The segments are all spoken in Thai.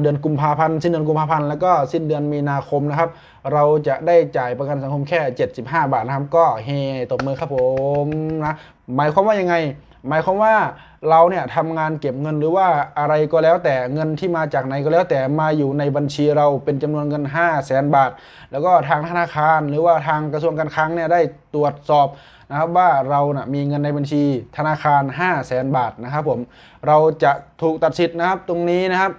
เดือนกุมภาพันธ์สิ้นเดือนกุมภาพันธ์แล้วก็สิ้นเดือนมีนาคมนะครับ เราจะได้จ่ายประกันสังคมแค่ 75 บาทนะครับ ก็เฮตบมือครับผมนะหมายความว่ายังไง หมายความว่าเราเนี่ยทำงานเก็บเงินหรือว่าอะไรก็แล้วแต่เงินที่มาจากไหนก็แล้วแต่มาอยู่ในบัญชีเราเป็นจำนวนเงิน 5 0 0แสนบาท แล้วก็ทางธนาคาร หรือว่าทางกระทรวงการคลังเนี่ยได้ตรวจสอบนะครับว่าเรานะมีเงินในบัญชีธนาคาร 5 0 0แสนบาทนะครับผมเราจะถูกตัดสิทธิ์นะครับตรงนี้นะครับ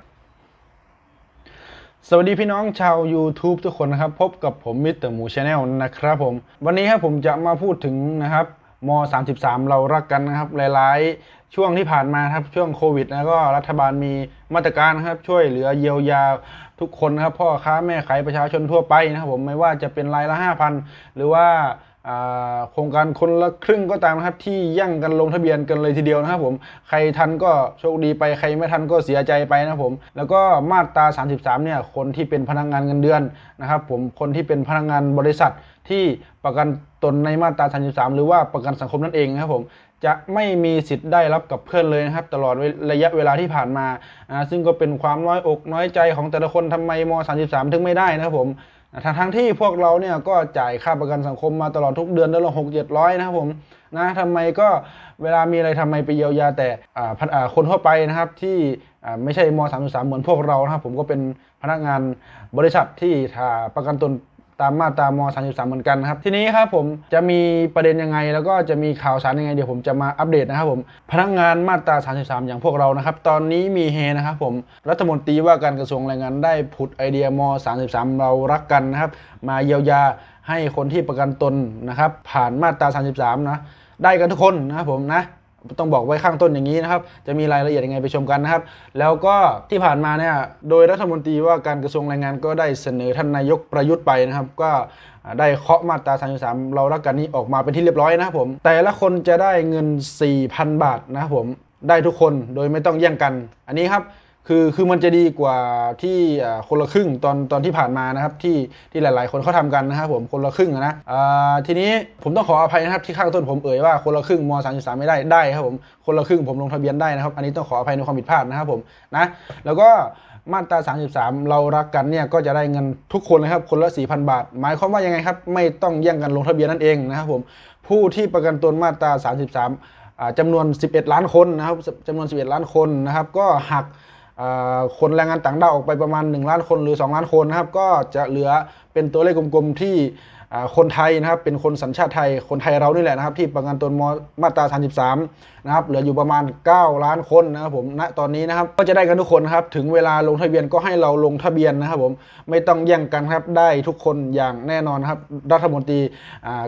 สวัสดีพี่น้องชาว YouTube ทุกคนนะครับ พบกับผมมิสเตอร์หมูชาแนลนะครับผม วันนี้ครับผมจะมาพูดถึงนะครับม 33 เรารักกันนะครับ หลายๆ ช่วงที่ผ่านมาครับช่วงโควิดนะก็รัฐบาลมีมาตรการนะครับ ช่วยเหลือเยียวยาทุกคนนะครับ พ่อค้าแม่ขายประชาชนทั่วไปนะครับผมไม่ว่าจะเป็นรายละ 5,000 หรือว่าอ่า โครงการคนละครึ่งก็ตามนะครับ ที่ยั่งกันลงทะเบียนกันเลยทีเดียวนะครับผมใครทันก็โชคดีไปใครไม่ทันก็เสียใจไปนะผม แล้วก็มาตรา 33 เนี่ยคนที่เป็นพนักงานเงินเดือนนะครับ ผมคนที่เป็นพนักงานบริษัทที่ประกันตนในมาตรา 33 หรือว่าประกันสังคมนั่นเองนะครับผมจะไม่มีสิทธิ์ได้รับกับเพื่อนเลยนะครับ ตลอดระยะเวลาที่ผ่านมานะซึ่งก็เป็นความน้อยอกน้อยใจของแต่ละคนทำไมม 33 ถึงไม่ได้นะครับผม ทั้งทั้งที่พวกเราเนี่ยก็จ่ายค่าประกันสังคมมาตลอดทุกเดือนเดือนละหกเจ็ดร้อยนะครับผมนะทำไมก็เวลามีอะไรทำไมไปเยียวยาแต่คนทั่วไปนะครับที่ไม่ใช่มสามสามเหมือนพวกเรานะครับผมก็เป็นพนักงานบริษัทที่ถ้าประกันตน ตามมาตราม33 เหมือนกันนะครับ ทีนี้ครับผมจะมีประเด็นยังไง แล้วก็จะมีข่าวสารยังไงเดี๋ยวผมจะมาอัปเดตนะครับผมพนักงานมาตรา 33 อย่างพวกเรานะครับ ตอนนี้มีเฮนะครับผมรัฐมนตรีว่าการกระทรวงแรงงานได้ผุดไอเดียม 33 เรารักกันนะครับ มาเยียวยาให้คนที่ประกันตนนะครับ ผ่านมาตรา 33 นะ ได้กันทุกคนนะครับผมนะ ต้องบอกไว้ข้างต้นอย่างนี้นะครับ จะมีรายละเอียดยังไงไปชมกันนะครับ แล้วก็ที่ผ่านมาเนี่ย โดยรัฐมนตรีว่าการกระทรวงแรงงานก็ได้เสนอท่านนายกประยุทธ์ไปนะครับ ก็ได้เคาะมาตรา33 เรารักกันนี้ออกมาเป็นที่เรียบร้อยนะครับผม แต่ละคนจะได้เงิน 4,000 บาทนะครับผม ได้ทุกคนโดยไม่ต้องแย่งกัน อันนี้ครับ คือคือมันจะดีกว่าที่คนละครึ่งตอนตอนที่ผ่านมานะครับที่ที่หลาย ๆ คนเขาทำกันนะครับผมคนละครึ่งนะอ่าทีนี้ผมต้องขออภัยนะครับที่ข้างต้นผมเอ่ยว่าคนละครึ่งม33ไม่ได้ได้ครับผมคนละครึ่งผมลงทะเบียนได้นะครับ อันนี้ต้องขออภัยในความผิดพลาดนะครับผมนะแล้วก็มาตรา 33 เรารักกันเนี่ยก็จะได้เงินทุกคนเลยครับ คนละ 4,000 บาท หมายความว่ายังไงครับ ไม่ต้องแย่งกันลงทะเบียนนั่นเองนะครับผมผู้ที่ประกันตนมาตรา 33อ่าจำนวน 11 ล้านคนนะครับจำนวน 11 ล้านคนนะครับ ก็หัก คนแรงงานต่างด้าวออกไปประมาณ 1 ล้านคนหรือ 2 ล้านคนนะครับ ก็จะเหลือเป็นตัวเลขกลมๆที่ คนไทยนะครับเป็นคนสัญชาติไทย คนไทยเรานี่แหละนะครับ ที่ประกันตนมมาตรา 33 นะครับ เหลืออยู่ประมาณ 9 ล้านคนนะครับผมณตอนนี้นะครับ ก็จะได้กันทุกคนนครับ ถึงเวลาลงทะเบียนก็ให้เราลงทะเบียนนะครับผมไม่ต้องแย่งกันครับได้ทุกคนอย่างแน่นอนครับรัฐมนตรี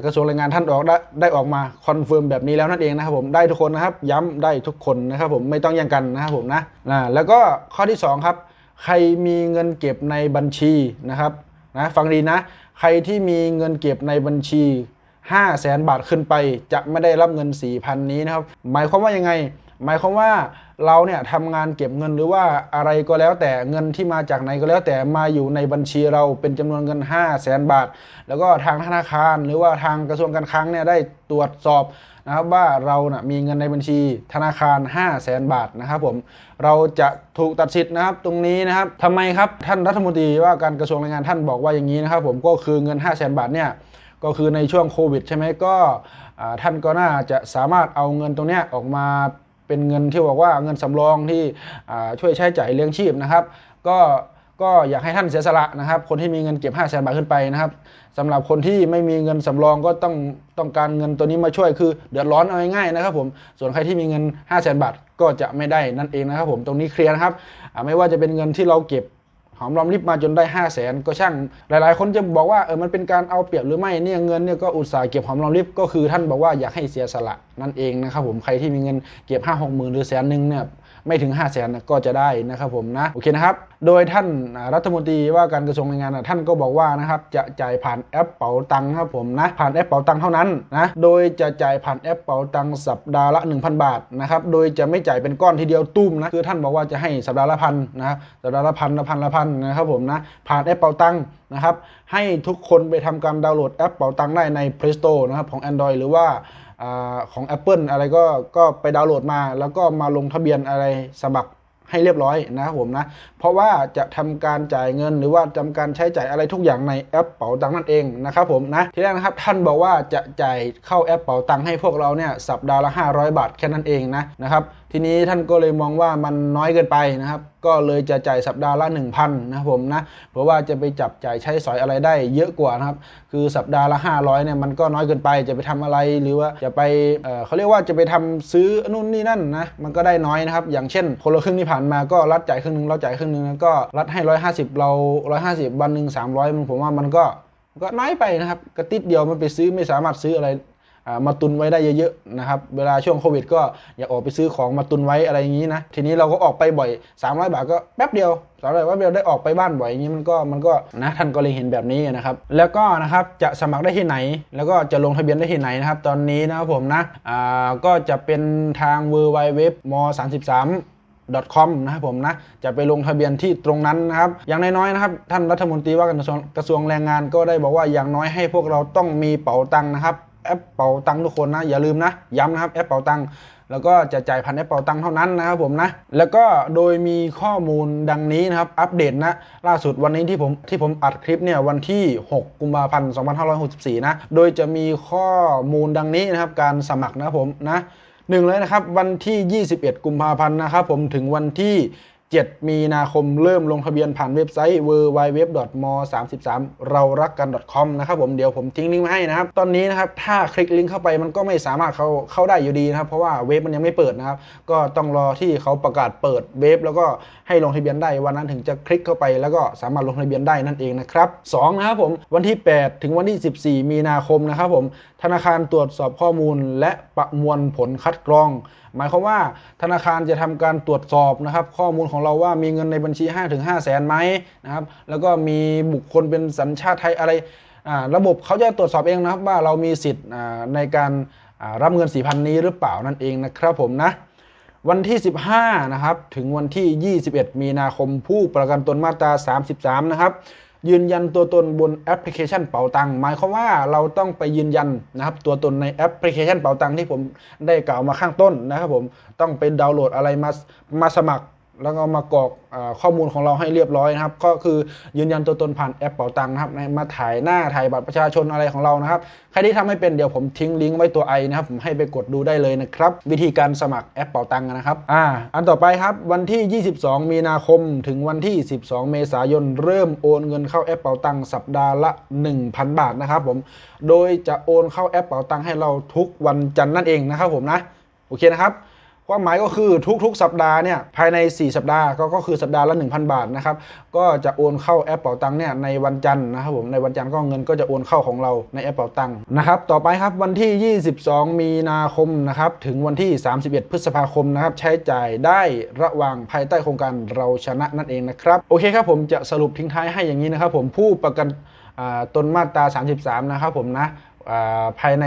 กระทรวงแรงงานท่านออกได้ได้ออกมาคอนเฟิร์มแบบนี้แล้วนั่นเองนะครับผมได้ทุกคนนะครับย้ำได้ทุกคนนะครับผมไม่ต้องแย่งกันนะครับผมนะนะแล้วก็ข้อที่สองครับ ใครมีเงินเก็บในบัญชีนะครับนะฟังดีนะ ใครที่มีเงินเก็บในบัญชี 5 0 0แสนบาทขึ้นไป จะไม่ได้รับเงิน 4,000 นี้นะครับ หมายความว่ายังไง หมายความว่าเราเนี่ยทำงานเก็บเงินหรือว่าอะไรก็แล้วแต่เงินที่มาจากไหนก็แล้วแต่มาอยู่ในบัญชีเราเป็นจำนวนเงิน 5 0 0แสนบาท แล้วก็ทางธนาคารหรือว่าทางกระทรวงการคลังเนี่ยได้ตรวจสอบ นะครับว่าเรานะมีเงินในบัญชีธนาคาร 5 0 0แสนบาทนะครับผมเราจะถูกตัดสิทธิ์นะครับตรงนี้นะครับทำไมครับท่านรัฐมนตรีว่าการกระทรวงแรงงานท่านบอกว่าอย่างนี้นะครับผมก็คือเงิน 5 0 0แสนบาทเนี่ยก็คือในช่วงโควิดใช่ไหมก็ท่านก็น่าจะสามารถเอาเงินตรงนี้ออกมาเป็นเงินที่บอกว่าเงินสำรองที่ช่วยใช้จ่ายเลี้ยงชีพนะครับ ก็ ก็อยากให้ท่านเสียสละนะครับ คนที่มีเงินเก็บ5 0 0แสนบาทขึ้นไปนะครับสำหรับคนที่ไม่มีเงินสำรองก็ต้องต้องการเงินตัวนี้มาช่วยคือเดือดร้อนเอาง่ายๆนะครับ ผมส่วนใครที่มีเงิน5 0 0แสนบาทก็จะไม่ได้นั่นเองนะครับ ผมตรงนี้เคลียร์นะครับไม่ว่าจะเป็นเงินที่เราเก็บหอมรอมริบมาจนได้5 0 0แสนก็ช่าง หลาย ๆ คนจะบอกว่าเออมันเป็นการเอาเปรียบหรือไม่เนี่ยเงินเนี่ยก็อุตส่าห์เก็บหอมรอมริบก็คือท่านบอกว่าอยากให้เสียสละนั่นเองนะครับผมใครที่มีเงินเก็บ5 6หมื่นหรือแสนหนึ่งเนี่ย ไม่ถึง 5 0 0แสนก็จะได้นะครับผมนะโอเคนะครับโดยท่านรัฐมนตรีว่าการกระทรวงแรงงาน ท่านก็บอกว่านะครับจะจ่ายผ่านแอปเป๋าตังครับผมนะผ่านแอปเป๋าตังเท่านั้นนะโดยจะจ่ายผ่านแอปเป๋าตังสัปดาห์ละ 1,000 บาทนะครับโดยจะไม่จ่ายเป็นก้อนทีเดียวตุ้มนะคือท่านบอกว่าจะให้สัปดาห์ละพันนะสัปดาห์ละพันละพันละพันนะครับผมนะผ่านแอปเป๋าตังนะครับให้ทุกคนไปทำการดาวน์โหลดแอปเป๋าตังได้ใน Play Store นะครับของ Android หรือว่า ของ Apple อะไรก็ก็ไปดาวน์โหลดมา แล้วก็มาลงทะเบียนอะไรสมัคร ให้เรียบร้อยนะผมนะ เพราะว่าจะทำการจ่ายเงินหรือว่าทำการใช้จ่ายอะไรทุกอย่างในแอปเป๋าตังค์นั่นเองนะครับผมนะทีแรกนะครับท่านบอกว่าจะจ่ายเข้าแอปเป๋าตังค์ให้พวกเราเนี่ยสัปดาห์ละ 500 บาทแค่นั้นเองนะนะครับทีนี้ท่านก็เลยมองว่ามันน้อยเกินไปนะครับ ก็เลยจะจ่ายสัปดาห์ละ 1,000นะผมนะเพราะว่าจะไปจับจ่ายใช้สอยอะไรได้เยอะกว่านะครับ คือสัปดาห์ละ 500เนี่ยมันก็น้อยเกินไปจะไปทำอะไรหรือว่าจะไปเออเขาเรียกว่าจะไปทำซื้อนู่นนี่นั่นนะมันก็ได้น้อยนะครับ อย่างเช่นคนละครึ่งที่ผ่านมาก็รัฐจ่ายครึ่งหนึงเราจ่ายครึ่งหนึงนะก็รัฐให้150เรา150วันหนึ่ง300มันผมว่ามันก็ก็น้อยไปนะครับกระติดเดียวมันไปซื้อไม่สามารถซื้ออะไรมาตุนไว้ได้เยอะๆนะครับ เวลาช่วงโควิด ก็อยากออกไปซื้อของมาตุนไว้อะไรอย่างนี้นะ ทีนี้เราก็ออกไปบ่อย 300 บาทก็แป๊บเดียว300บาทแป๊บเดียวได้ออกไปบ้านบ่อยอย่างนี้มันก็มันก็นะท่านก็เลยเห็นแบบนี้นะครับ แล้วก็นะครับจะสมัครได้ที่ไหน แล้วก็จะลงทะเบียนได้ที่ไหนนะครับ ตอนนี้นะครับผมนะ อ่า ก็จะเป็นทาง w w w m 33 .com นะครับผมนะจะไปลงทะเบียนที่ตรงนั้นนะครับอย่างน้อยๆนะครับ ท่านรัฐมนตรีว่าการกระทรวงกระทรวงแรงงานก็ได้บอกว่าอย่างน้อยให้พวกเราต้องมีเป๋าตังค์นะครับแอปเป๋าตังค์ทุกคนนะอย่าลืมนะย้ำนะครับแอปเป๋าตังค์แล้วก็จะจ่ายผ่านแอปเป๋าตังค์เท่านั้นนะครับผมนะแล้วก็โดยมีข้อมูลดังนี้นะครับอัปเดตนะล่าสุดวันนี้ที่ผมที่ผมอัดคลิปเนี่ยวันที่ 6 กุมภาพันธ์ 2564 นะโดยจะมีข้อมูลดังนี้นะครับการสมัครนะครับผมนะ หนึ่งเลยนะครับ วันที่ 21 กุมภาพันธ์นะครับผมถึงวันที่ 7 มีนาคมเริ่มลงทะเบียนผ่านเว็บไซต์ www.m33 เรารักกัน .com นะครับผมเดี๋ยวผมทิ้งลิงก์ไว้ให้นะครับ ตอนนี้นะครับ ถ้าคลิกลิงก์เข้าไปมันก็ไม่สามารถเข้าเข้าได้อยู่ดีนะครับ เพราะว่าเว็บมันยังไม่เปิดนะครับ ก็ต้องรอที่เขาประกาศเปิดเว็บ แล้วก็ให้ลงทะเบียนได้วันนั้นถึงจะคลิกเข้าไปแล้วก็สามารถลงทะเบียนได้นั่นเองนะครับสองนะครับผมวันที่ 8 ถึงวันที่ 14 มีนาคมนะครับผมธนาคารตรวจสอบข้อมูลและประมวลผลคัดกรอง หมายความว่าธนาคารจะทำการตรวจสอบนะครับข้อมูลของเราว่ามีเงินในบัญชี5ถึง5แสนไหมนะครับแล้วก็มีบุคคลเป็นสัญชาติไทยอะไรอ่าระบบเขาจะตรวจสอบเองนะครับว่าเรามีสิทธิ์ในการรับเงิน 4,000 นี้หรือเปล่านั่นเองนะครับผมนะวันที่ 15 นะครับ ถึงวันที่ 21 มีนาคมผู้ประกันตนมาตรา 33 นะครับ ยืนยันตัวตนบนแอปพลิเคชันเป๋าตังค์หมายความว่าเราต้องไปยืนยันนะครับตัวตนในแอปพลิเคชันเป๋าตังค์ที่ผมได้กล่าวมาข้างต้นนะครับผมต้องไปดาวน์โหลดอะไรมามาสมัคร แล้วก็มากรอกอข้อมูลของเราให้เรียบร้อยนะครับ ก็คือยืนยันตัวตนผ่านแอปเป๋าตังค์นะครับมาถ่ายหน้าถ่ายบัตรประชาชนอะไรของเรานะครับใครที่ทำไม่เป็นเดี๋ยวผมทิ้งลิงก์ไว้ตัวไอนะครับผมให้ไปกดดูได้เลยนะครับ วิธีการสมัครแอปเป๋าตังค์นะครับอ่าอันต่อไปครับวันที่ 22 มีนาคมถึงวันที่ 12 เมษายน เริ่มโอนเงินเข้าแอปเป๋าตังค์สัปดาห์ละ 1,000 บาทนะครับผมโดยจะโอนเข้าแอปเป๋าตังค์ให้เราทุกวันจันทร์นั่นเองนะครับผมนะโอเคนะครับ ความหมายก็คือทุกๆ สัปดาห์เนี่ยภายใน 4 สัปดาห์ก็ก็คือสัปดาห์ละ 1,000 บาทนะครับก็จะโอนเข้าแอปเป๋าตังค์เนี่ยในวันจันทร์นะครับผมในวันจันทร์ก็เงินก็จะโอนเข้าของเราในแอปเป๋าตังค์นะครับต่อไปครับวันที่ 22 มีนาคมนะครับถึงวันที่ 31 พฤษภาคมนะครับใช้จ่ายได้ระหว่างภายใต้โครงการเราชนะนั่นเองนะครับโอเคครับผมจะสรุปทิ้งท้ายให้อย่างนี้นะครับผมผู้ประกันตนมาตรา 33 นะครับผมนะภายใน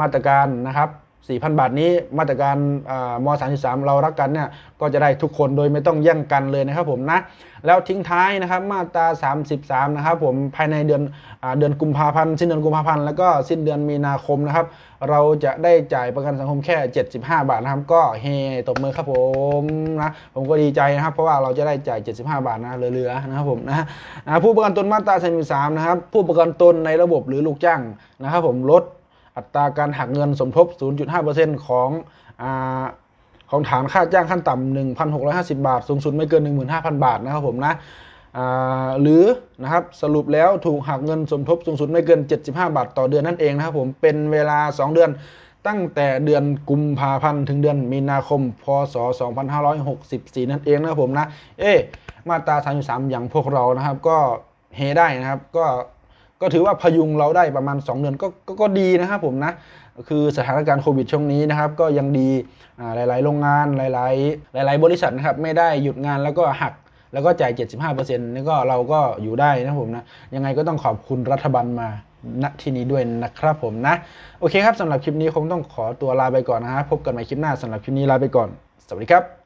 มาตรการนะครับ 4,000 บาทนี้มาตรการอ่าม33 เรารักกันเนี่ยก็จะได้ทุกคนโดยไม่ต้องแย่งกันเลยนะครับผมนะแล้วทิ้งท้ายนะครับมาตรา 33 นะครับผมภายในเดือนอเดือนกุมภาพันธ์สิ้นเดือนกุมภาพันธ์แล้วก็สิ้นเดือนมีนาคมนะครับ เราจะได้จ่ายประกันสังคมแค่ 75 บาทนะครับก็เฮตบมือครับผมนะผมก็ดีใจนะครับเพราะว่าเราจะได้จ่าย 75 บาทนะเหลือๆนะครับผมนะนะผู้ประกันตนมาตรา 33 นะครับผู้ประกันตนในระบบหรือลูกจ้างนะครับผมลด อัตราการหักเงินสมทบ 0.5%ของอของฐานค่าจ้างขั้นต่ำ1,650 บาท สูงสุดไม่เกิน 15,000 บาทนะครับผมนะหรือนะครับสรุปแล้วถูกหักเงินสมทบสูงสุดไม่เกิน 75 บาทต่อเดือนนั่นเองนะครับผมเป็นเวลา 2 เดือนตั้งแต่เดือนกุมภาพันธ์ถึงเดือนมีนาคม พศ 2564 นั่นเองนะครับผมนะ เอ๊ะมาตรา 33 อย่างพวกเรานะครับก็เฮได้นะครับ ก็ ก็ถือว่าพยุงเราได้ประมาณ 2 เดือนก็ก็ก็ดีนะครับผมนะคือสถานการณ์โควิดช่วงนี้นะครับ ก็ยังดีหลาย ๆ โรงงานหลาย ๆ หลาย ๆ บริษัทนะครับไม่ได้หยุดงานแล้วก็หักแล้วก็จ่าย 75%นี่ก็เราก็อยู่ได้นะผมนะยังไงก็ต้องขอบคุณรัฐบาลมาณที่นี้ด้วยนะครับผมนะ โอเคครับสำหรับคลิปนี้คงต้องขอตัวลาไปก่อนนะฮะพบกันใหม่คลิปหน้าสำหรับคลิปนี้ลาไปก่อน สวัสดีครับ